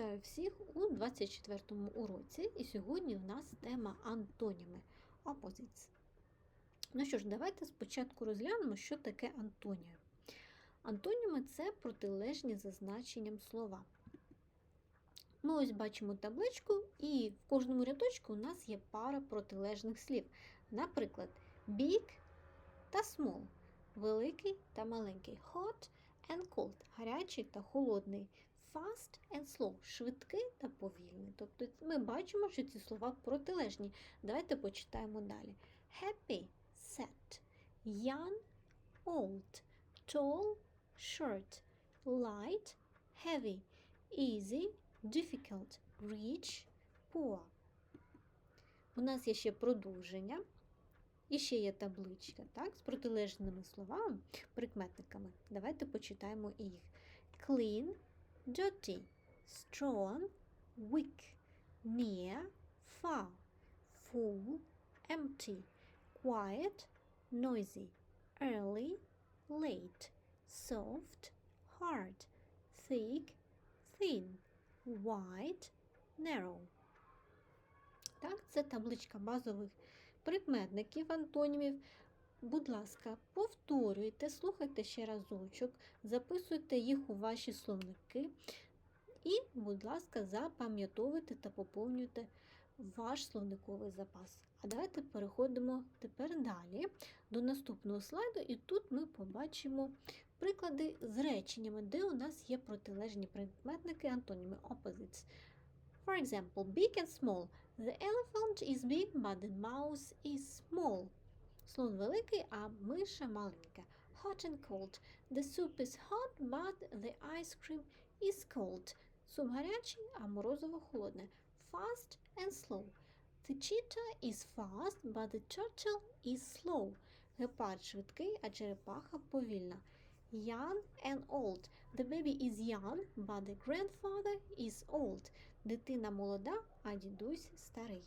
Вітаю всіх у 24-му уроці, і сьогодні в нас тема антоніми opposites. Ну що ж, давайте спочатку розглянемо, що таке антоніми. Антоніми це протилежні за значенням слова. Ми ось бачимо табличку, і в кожному рядочку у нас є пара протилежних слів. Наприклад, big та small, великий та маленький, hot and cold, гарячий та холодний, fast and slow, швидкий та повільний. Тобто ми бачимо, що ці слова протилежні. Давайте почитаємо далі. Happy, sad, young, old, tall, short, light, heavy, easy, difficult, rich, poor. У нас є ще продовження. І ще є табличка, так, з протилежними словами, прикметниками. Давайте почитаємо їх. Clean, dirty, strong, weak, near, far, full, empty, quiet, noisy, early, late, soft, hard, thick, thin, wide, narrow. Так, це табличка базових прикметників антонімів. Будь ласка, повторюйте, слухайте ще разочок, записуйте їх у ваші словники і, будь ласка, запам'ятовуйте та поповнюйте ваш словниковий запас. А давайте переходимо тепер далі до наступного слайду, і тут ми побачимо приклади з реченнями, де у нас є протилежні прикметники антоніми opposites. For example, big and small. The elephant is big, but the mouse is small. Слон великий, а миша маленька. Hot and cold. The soup is hot, but the ice cream is cold. Суп гарячий, а морозиво холодне. Fast and slow. The cheetah is fast, but the turtle is slow. Гепард швидкий, а черепаха повільна. Young and old. The baby is young, but the grandfather is old. Дитина молода, а дідусь старий.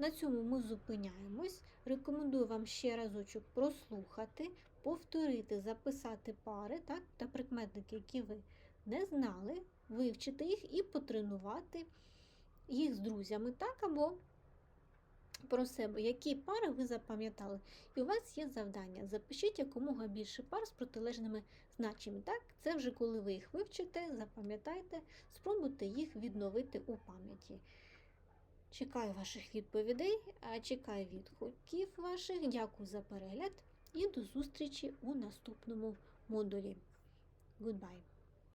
На цьому ми зупиняємось. Рекомендую вам ще разочок прослухати, повторити, записати пари так, та прикметники, які ви не знали, вивчити їх і потренувати їх з друзями, так, або про себе, які пари ви запам'ятали. І у вас є завдання. Запишіть якомога більше пар з протилежними значеннями. Так, це вже коли ви їх вивчите, запам'ятайте, спробуйте їх відновити у пам'яті. Чекаю ваших відповідей, чекаю відгуків ваших. Дякую за перегляд і до зустрічі у наступному модулі. Goodbye!